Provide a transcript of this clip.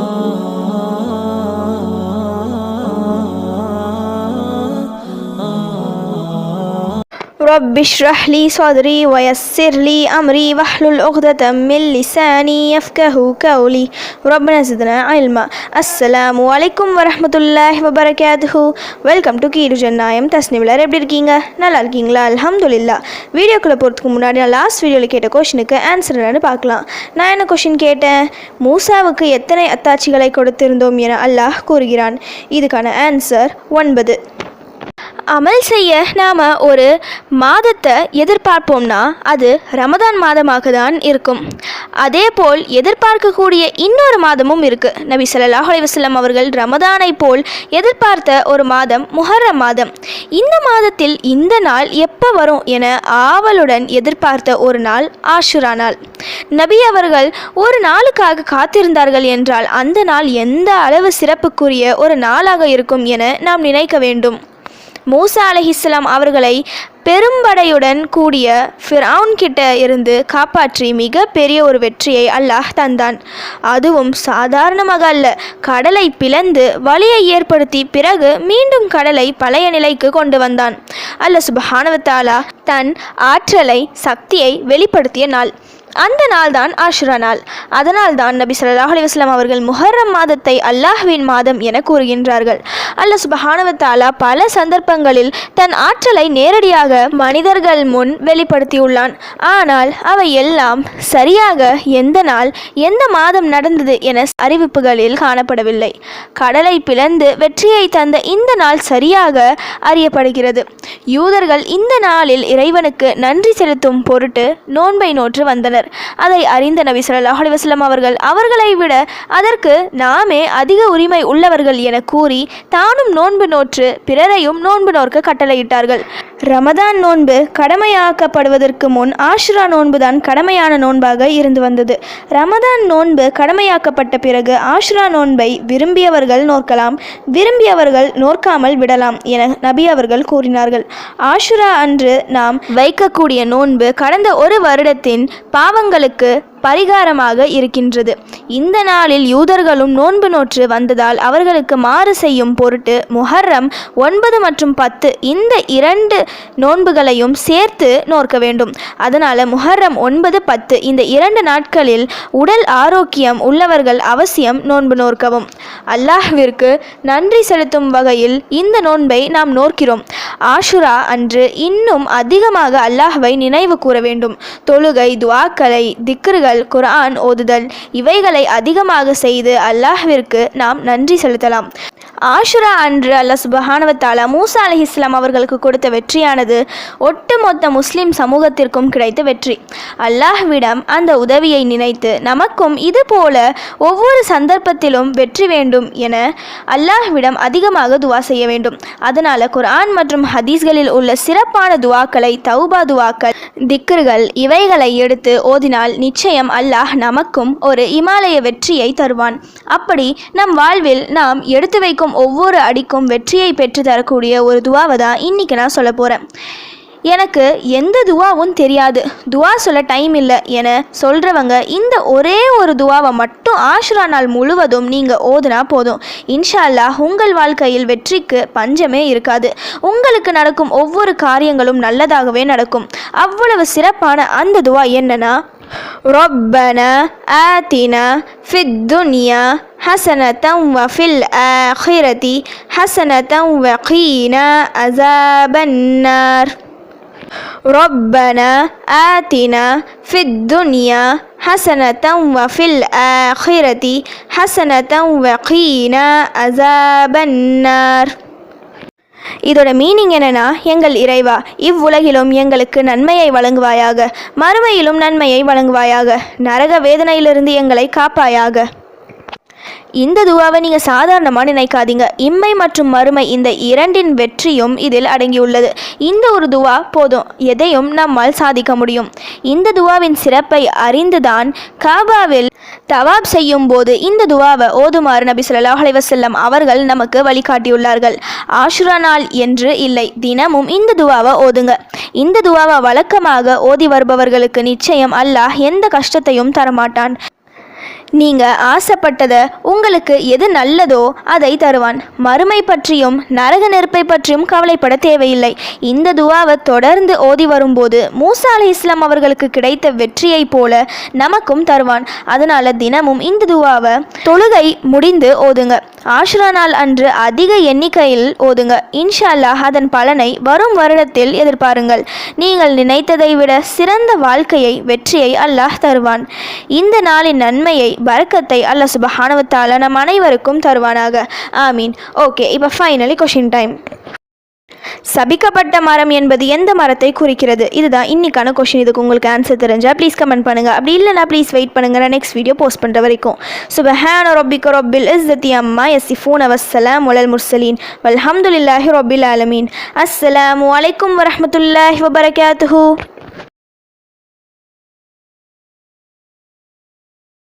Oh. رب اشرح لي صدري ويسر لي أمري واحلل عقدة من لساني يفقه قولي ربنا زدنا علما السلام عليكم ورحمة الله وبركاته welcome to கீரு ஜன்னாயம் தஸ்னிமிலர் எப்படி இருக்கீங்க நல்லா இருக்கீங்களா அல்ஹம்துலில்லா வீடியோக்குள்ளே போகிறதுக்கு முன்னாடி நான் லாஸ்ட் வீடியோவில் கேட்ட கொஷினுக்கு ஆன்சர் என்னன்னு பார்க்கலாம் நான் என்ன கொஷின் கேட்டேன் மூசாவுக்கு எத்தனை அத்தாட்சிகளை கொடுத்திருந்தோம் என அல்லாஹ் கூறுகிறான் இதுக்கான ஆன்சர் ஒன்பது அமல் செய்ய நாம் ஒரு மாதத்தை எதிர்பார்ப்போம்னா அது ரமதான் மாதமாக தான் இருக்கும். அதே போல் எதிர்பார்க்கக்கூடிய இன்னொரு மாதமும் இருக்குது நபி ஸல்லல்லாஹு அலைவசல்லம் அவர்கள் ரமதானை போல் எதிர்பார்த்த ஒரு மாதம் முஹர்ரம் மாதம். இந்த மாதத்தில் இந்த நாள் எப்போ வரும் என ஆவலுடன் எதிர்பார்த்த ஒரு நாள் ஆஷுரா நாள். நபி அவர்கள் ஒரு நாளுக்காக காத்திருந்தார்கள் என்றால் அந்த நாள் எந்த அளவு சிறப்புக்குரிய ஒரு நாளாக இருக்கும் என நாம் நினைக்க வேண்டும். மூசா அலஹிஸ்லாம் அவர்களை பெரும்படையுடன் கூடிய ஃபிரவுன் கிட்ட இருந்து காப்பாற்றி மிக பெரிய ஒரு வெற்றியை அல்லாஹ் தந்தான். அதுவும் சாதாரணமாக அல்ல. கடலை பிளந்து வழியை ஏற்படுத்தி பிறகு மீண்டும் கடலை பழைய நிலைக்கு கொண்டு வந்தான். அல்ல சுபஹானவத்தாலா தன் ஆற்றலை சக்தியை வெளிப்படுத்திய நாள். அந்த நாள் தான் ஆஷுரா நாள். அதனால் தான் நபி சல்லாஹ் அலைஹி அவர்கள் முஹர்ரம் மாதத்தை அல்லாஹ்வின் மாதம் என கூறுகின்றார்கள். அல்ல சுபஹானவத்தாலா பல சந்தர்ப்பங்களில் தன் ஆற்றலை நேரடியாக மனிதர்கள் முன் வெளிப்படுத்தியுள்ளான். ஆனால் அவை எல்லாம் சரியாக எந்த நாள் எந்த மாதம் நடந்தது என அறிவிப்புகளில் காணப்படவில்லை. கடலை பிளந்து வெற்றியை தந்த இந்த நாள் சரியாக அறியப்படுகிறது. யூதர்கள் இந்த நாளில் இறைவனுக்கு நன்றி செலுத்தும் பொருட்டு நோன்பை நோற்று வந்தனர். அதை அறிந்த நபி சொல்லாஹ் அலைஹி அவர்கள் அவர்களை விட அதற்கு நாமே அதிக உரிமை உள்ளவர்கள் என கூறி தானும் நோன்பு நோற்று பிறரையும் நோன்பு நோற்க கட்டளையிட்டார்கள். ரமதான் நோன்பு கடமையாக்கப்படுவதற்கு முன் ஆஷ்ரா நோன்புதான் கடமையான நோன்பாக இருந்து வந்தது. ரமதான் நோன்பு கடமையாக்கப்பட்ட பிறகு ஆஷ்ரா நோன்பை விரும்பியவர்கள் நோக்கலாம் விரும்பியவர்கள் நோக்காமல் விடலாம் என நபி அவர்கள் கூறினார்கள். ஆஷுரா அன்று நாம் வைக்கக்கூடிய நோன்பு கடந்த ஒரு வருடத்தின் பாவங்களுக்கு பரிகாரமாக இருக்கின்றது. இந்த நாளில் யூதர்களும் நோன்பு நோற்று வந்ததால் அவர்களுக்கு மாறு செய்யும் பொருட்டு முஹர்ரம் ஒன்பது மற்றும் பத்து இந்த இரண்டு நோன்புகளையும் சேர்த்து நோக்க வேண்டும். அதனால் முஹர்ரம் ஒன்பது பத்து இந்த இரண்டு நாட்களில் உடல் ஆரோக்கியம் உள்ளவர்கள் அவசியம் நோன்பு நோற்கவும். அல்லாஹ்விற்கு நன்றி செலுத்தும் வகையில் இந்த நோன்பை நாம் நோக்கிறோம் ஆஷுரா அன்று இன்னும் அதிகமாக அல்லாஹ்வை நினைவு கூற வேண்டும். தொழுகை துவாக்களை திக்ருகள் குரான் ஓதுதல் இவைகளை அதிகமாக செய்து அல்லாஹ்விற்கு நாம் நன்றி செலுத்தலாம். ஆஷுரா அன்று அல்ல சுபஹானவத்தாலா மூசா அலி இஸ்லாம் அவர்களுக்கு கொடுத்த வெற்றியானது ஒட்டுமொத்த முஸ்லிம் சமூகத்திற்கும் கிடைத்த வெற்றி. அல்லாஹ்விடம் அந்த உதவியை நினைத்து நமக்கும் இது போல ஒவ்வொரு சந்தர்ப்பத்திலும் வெற்றி வேண்டும் என அல்லாஹ்விடம் அதிகமாக துவா செய்ய வேண்டும். அதனால் குர்ஆன் மற்றும் ஹதீஸ்களில் உள்ள சிறப்பான துவாக்களை தௌபா துவாக்கள் திக்ருகள் இவைகளை எடுத்து ஓதினால் நிச்சயம் அல்லாஹ் நமக்கும் ஒரு இமாலய வெற்றியை தருவான். அப்படி நம் வாழ்வில் நாம் எடுத்து வைக்கும் ஒவ்வொரு அடிக்கும் வெற்றியை பெற்று தரக்கூடிய ஒரு துவாவை தான் இன்னைக்கு நான் சொல்ல போகிறேன் எனக்கு எந்த துவாவும் தெரியாது. துவா சொல்ல டைம் இல்லை என சொல்கிறவங்க இந்த ஒரே ஒரு துவாவை மட்டும் ஆஷுரா நாள் முழுவதும் நீங்கள் ஓதுனா போதும். இன்ஷா அல்லாஹ் உங்கள் வாழ்க்கையில் வெற்றிக்கு பஞ்சமே இருக்காது. உங்களுக்கு நடக்கும் ஒவ்வொரு காரியங்களும் நல்லதாகவே நடக்கும். அவ்வளவு சிறப்பான அந்த துவா என்னன்னா ربنا آتنا في الدنيا حسنة وفي الآخرة حسنة وقنا عذاب النار. ربنا آتنا في الدنيا حسنة وفي الآخرة حسنة وقنا عذاب النار. இதோட மீனிங் என்னன்னா எங்கள் இறைவா இவ்வுலகிலும் எங்களுக்கு நன்மையை வழங்குவாயாக. மறுமையிலும் நன்மையை வழங்குவாயாக. நரக வேதனையிலிருந்து எங்களை காப்பாயாக. இந்த துவாவை நீங்கள் சாதாரணமாக நினைக்காதீங்க. இம்மை மற்றும் மறுமை இந்த இரண்டின் வெற்றியும் இதில் அடங்கியுள்ளது. இந்த ஒரு துவா போதும். எதையும் நம்மால் சாதிக்க முடியும். இந்த துவாவின் சிறப்பை அறிந்துதான் காபாவில் தவாப் செய்யும் போது இந்த துவாவை ஓதுமாறு நபி ஸல்லல்லாஹு அலைஹி அவர்கள் நமக்கு வழிகாட்டியுள்ளார்கள். ஆஷுரா நாள் என்று இல்லை. தினமும் இந்த துவாவை ஓதுங்க. இந்த துவாவை வழக்கமாக ஓதி வருபவர்களுக்கு நிச்சயம் அல்லாஹ் எந்த கஷ்டத்தையும் தரமாட்டான். நீங்கள் ஆசைப்பட்டதை உங்களுக்கு எது நல்லதோ அதை தருவான். மறுமை பற்றியும் நரக நெருப்பை பற்றியும் கவலைப்பட தேவையில்லை. இந்த துவாவை தொடர்ந்து ஓதி வரும்போது மூசா அலி இஸ்லாம் அவர்களுக்கு கிடைத்த வெற்றியைப் போல நமக்கும் தருவான். அதனால தினமும் இந்த துவாவை தொழுகை முடிந்து ஓதுங்க. ஆஷ்ரா நாள் அன்று அதிக எண்ணிக்கையில் ஓதுங்க இன்ஷா அல்லாஹ் அதன் பலனை வரும் வருடத்தில் எதிர்பாருங்கள். நீங்கள் நினைத்ததை விட சிறந்த வாழ்க்கையை வெற்றியை அல்லாஹ் தருவான். இந்த நாளின் நன்மையை வரக்கத்தை அல்லாஹ் சுபஹானவத்தால நம் அனைவருக்கும் தருவானாக. ஆமீன். ஓகே இப்போ ஃபைனலி கொஷின் டைம் சபிக்கப்பட்ட மரம் என்பது எந்த மரத்தை குறிக்கிறது? இதுதான் இன்னைக்கான கொஷின் இதுக்கு உங்களுக்கு ஆன்சர் தெரிஞ்சால் ப்ளீஸ் கமெண்ட் பண்ணுங்க. அப்படி இல்லைனா ப்ளீஸ் வெயிட் பண்ணுங்கள் நான் நெக்ஸ்ட் வீடியோ போஸ்ட் பண்ணுற வரைக்கும். சுபஹான ரொபிக்க ரொபில் தி அம்மா எஸ் இஃபூன் அவசலாம் வலல் முர்சலீன் வல்ஹம்துல்லாஹி ரொபில் ஆலமீன். அஸ்ஸலாமு வலைக்கம் வரமத்துல்லாஹி வபரகாத்துஹு.